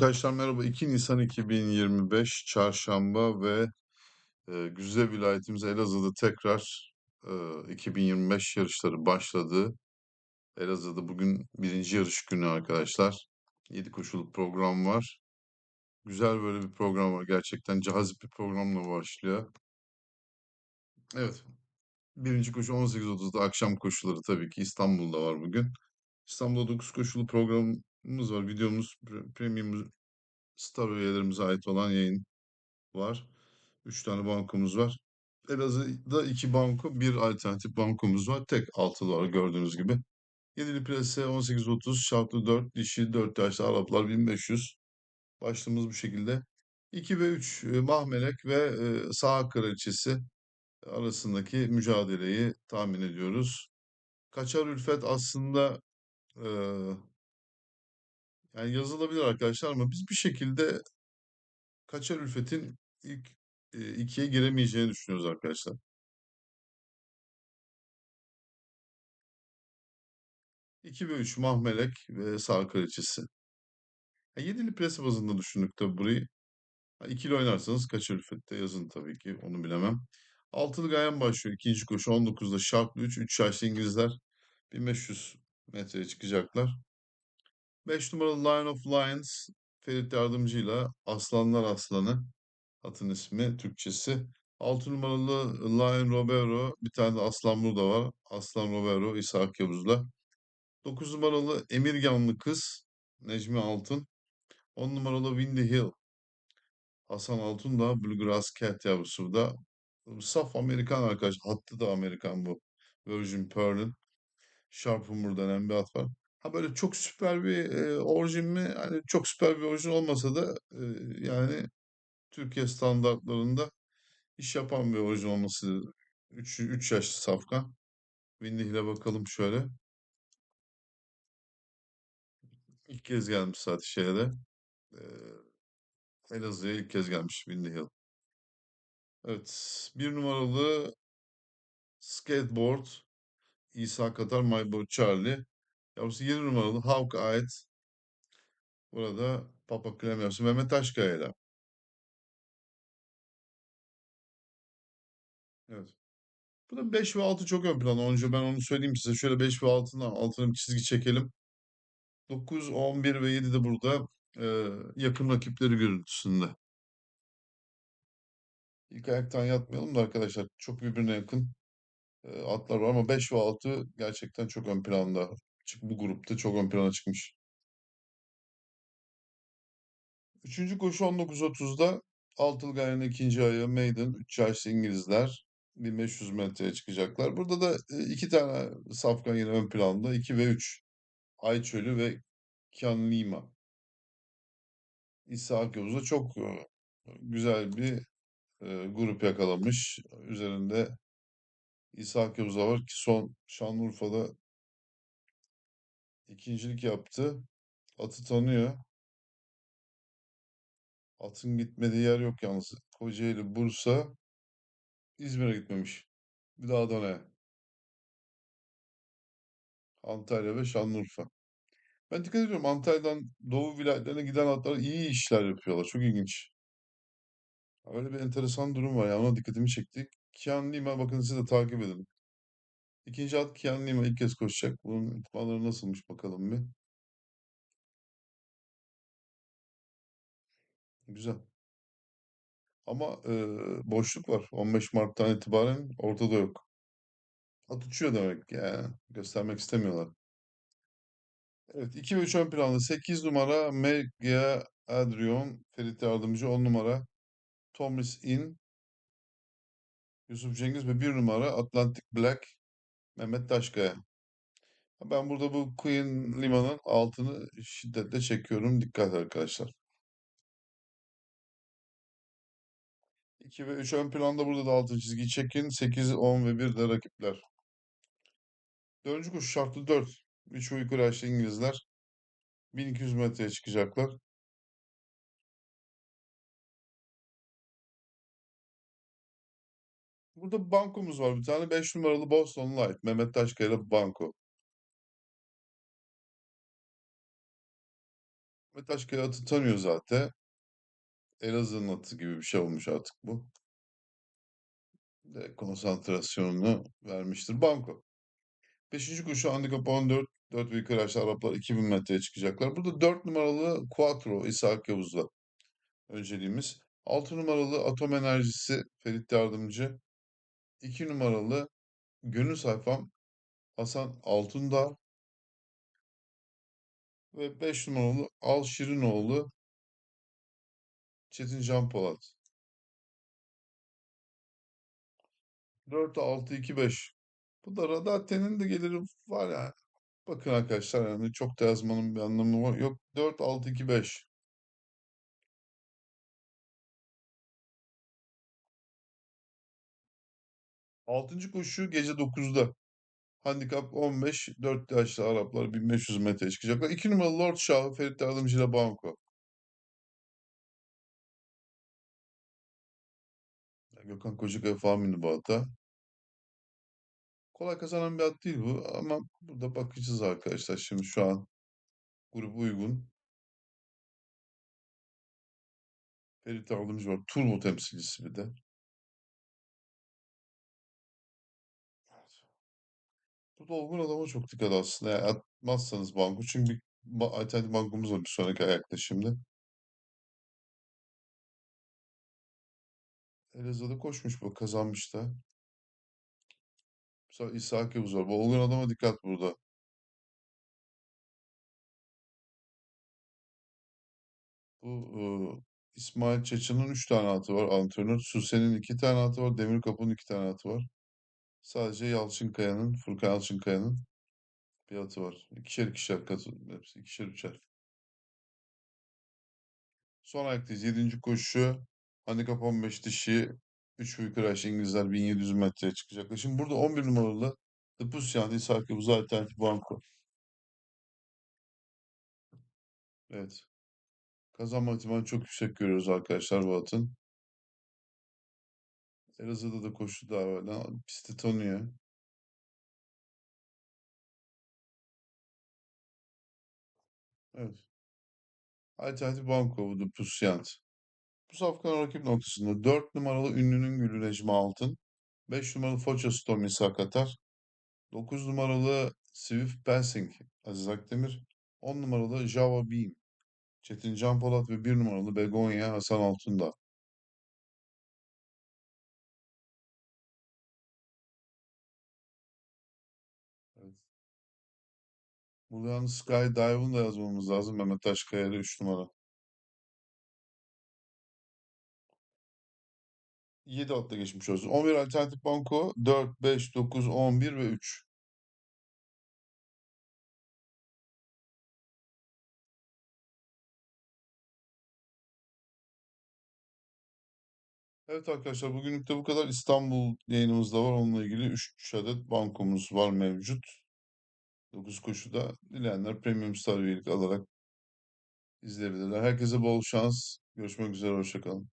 Arkadaşlar merhaba. 2 Nisan 2025 Çarşamba ve e, Güzide vilayetimiz Elazığ'da tekrar e, 2025 yarışları başladı. Elazığ'da bugün birinci yarış günü arkadaşlar. 7 koşuluk program var. Güzel böyle bir program var. Gerçekten cazip bir programla başlıyor. Evet. Birinci koşu 18.30'da akşam koşuları tabii ki İstanbul'da var bugün. İstanbul'da 9 koşulu programımız var. Videomuz pre- premium star üyelerimize ait olan yayın var. 3 tane bankomuz var. Elazığ'da 2 banko, bir alternatif bankomuz var. Tek altılı var gördüğünüz gibi. Yedili plase 18.30, şartlı 4, dişi 4 yaşlı Araplar 1500. Başlığımız bu şekilde. 2 ve 3 e, Mahmelek ve e, Sağ Kraliçesi arasındaki mücadeleyi tahmin ediyoruz. Kaçar Ülfet aslında e, yani yazılabilir arkadaşlar ama biz bir şekilde Kaçar Ülfet'in ilk e, ikiye giremeyeceğini düşünüyoruz arkadaşlar. 2 ve 3 Mahmelek ve Sağ Kraliçesi. Ha, yedili pres bazında düşündük tabii burayı. Ha, ikili oynarsanız Kaçar Ülfet'te yazın tabii ki onu bilemem. Altılı Gayen başlıyor. ikinci koşu 19'da şartlı 3. 3 yaşlı İngilizler 1500 metreye çıkacaklar. 5 numaralı Lion of Lions Ferit Yardımcı'yla Aslanlar Aslanı atın ismi Türkçesi. 6 numaralı Lion Robero bir tane de Aslan burada var. Aslan Robero İshak Yavuz'la. 9 numaralı Emirganlı Kız Necmi Altın. 10 numaralı Windy Hill Hasan Altun da Bluegrass Cat yavrusu da. Saf Amerikan arkadaş. Hattı da Amerikan bu. Virgin Pearl'ün. Sharp Humor denen bir at var. Ha böyle çok süper bir e, orijin mi? Hani çok süper bir orijin olmasa da e, yani Türkiye standartlarında iş yapan bir orijin olması 3, 3 yaşlı safkan. Windy Hill'e bakalım şöyle. İlk kez gelmiş zaten şehre. E, Elazığ'a ilk kez gelmiş Windy Hill. Evet. Bir numaralı skateboard İsa Katar My Charlie. Yavrusu 7 numaralı Hawkeye ait. Burada Papa Krem yavrusu Mehmet Aşkaya ile. Evet. Burada 5 ve 6 çok ön planda. Önce ben onu söyleyeyim size. Şöyle 5 ve 6'dan altına bir çizgi çekelim. 9, 11 ve 7 de burada e, yakın rakipleri görüntüsünde. İlk ayaktan yatmayalım da arkadaşlar. Çok birbirine yakın e, atlar var ama 5 ve 6 gerçekten çok ön planda. Bu grupta çok ön plana çıkmış. Üçüncü koşu 19.30'da Altılı Gayen'in ikinci ayağı Maiden, 3 yaşlı İngilizler 1500 metreye çıkacaklar. Burada da e, iki tane safkan yine ön planda. 2 ve 3. Ayçölü ve Kian Lima. İsa Akyavuz'da çok e, güzel bir e, grup yakalamış. Üzerinde İsa Akyavuz'a var ki son Şanlıurfa'da ikincilik yaptı. Atı tanıyor. Atın gitmediği yer yok yalnız. Kocaeli, Bursa, İzmir'e gitmemiş. Bir daha döne. Antalya ve Şanlıurfa. Ben dikkat ediyorum Antalya'dan Doğu vilayetlerine giden atlar iyi işler yapıyorlar. Çok ilginç. Öyle bir enteresan durum var ya ona dikkatimi çekti. Kian Lima bakın siz de takip edin. İkinci at Lima ilk kez koşacak. Bunun ihtimalleri nasılmış bakalım bir. Güzel. Ama e, boşluk var. 15 Mart'tan itibaren ortada yok. At uçuyor demek ya. Göstermek istemiyorlar. Evet 2 ve 3 ön planda. 8 numara Megia Adrian Ferit Yardımcı 10 numara Thomas In Yusuf Cengiz ve bir numara Atlantic Black Mehmet Taşkaya. Ben burada bu Queen Lima'nın altını şiddetle çekiyorum. Dikkat arkadaşlar. 2 ve 3 ön planda burada da altın çizgi çekin. 8, 10 ve 1 de rakipler. Dördüncü koşu şartlı 4. 3 uyku yaşlı İngilizler. 1200 metreye çıkacaklar. Burada bir bankomuz var bir tane. 5 numaralı Boston Light. Mehmet Taşkaya ile banko. Ahmet Aşkaya atı tanıyor zaten. Elazığ'ın atı gibi bir şey olmuş artık bu. De konsantrasyonunu vermiştir. Banko. Beşinci koşu handikap 14. 4 ve arkadaşlar Araplar 2000 metreye çıkacaklar. Burada 4 numaralı Quattro İshak Yavuz'la önceliğimiz. 6 numaralı Atom Enerjisi Ferit Yardımcı. 2 numaralı Gönül Sayfam Hasan Altundağ. Ve 5 numaralı Al Şirinoğlu Çetin Can Polat. 4, 6, 2, 5. Bu da Radate'nin de geliri var yani. Bakın arkadaşlar yani çok da yazmanın bir anlamı. Yok 4, 6, 2, 5. Altıncı koşu gece 9'da. Handikap 15. 4 yaşlı Araplar 1500 metre çıkacaklar. 2 numaralı Lord Şahı Ferit Yardımcı ile Banko. Gökhan Kocakaya falan bindi bu ata. Kolay kazanan bir at değil bu ama burada bakacağız arkadaşlar. Şimdi şu an grup uygun. Ferit Yardımcı var. Turbo temsilcisi bir de. Burada olgun adama çok dikkat aslında. Yani atmazsanız banko. Çünkü bir alternatif bankomuz var bir sonraki ayakta şimdi. Elazığ'da koşmuş bu. Kazanmış da. Sonra İshak Yavuz var. Bu olgun adama dikkat burada. Bu e, İsmail Çeçen'in 3 tane atı var antrenör. Suse'nin 2 tane atı var. Demirkapı'nın 2 tane atı var. Sadece Yalçınkaya'nın, Furkan Yalçınkaya'nın bir atı var. İkişer ikişer katı. Hepsi ikişer üçer. Son ayaktayız. 7. koşu. Handikap 15 dişi. 3 büyük İngilizler 1700 metreye çıkacaklar. Şimdi burada 11 numaralı The Pussyant İshak Yavuz alternatif banko. Evet. Kazanma ihtimali çok yüksek görüyoruz arkadaşlar bu atın. Elazığ'da da koşu daha var. Pisti tanıyor. Evet. Alternatif banko bu The Pussyant. Bu safkanın rakip noktasında 4 numaralı ünlünün gülü Necmi Altın. 5 numaralı Foça Stomi Sakatar. 9 numaralı Swift Passing Aziz Akdemir. 10 numaralı Java Beam Çetin Can Polat ve 1 numaralı Begonya Hasan Altundağ. Burada yalnız Skydive'ın da yazmamız lazım. Mehmet Taşkaya'da 3 numara. 7 atla geçmiş olsun. 11 alternatif banko 4, 5, 9, 11 ve 3. Evet arkadaşlar bugünlük de bu kadar. İstanbul yayınımız da var. Onunla ilgili 3 adet bankomuz var mevcut. 9 koşuda dileyenler Premium Star üyelik alarak izleyebilirler. Herkese bol şans. Görüşmek üzere. Hoşçakalın.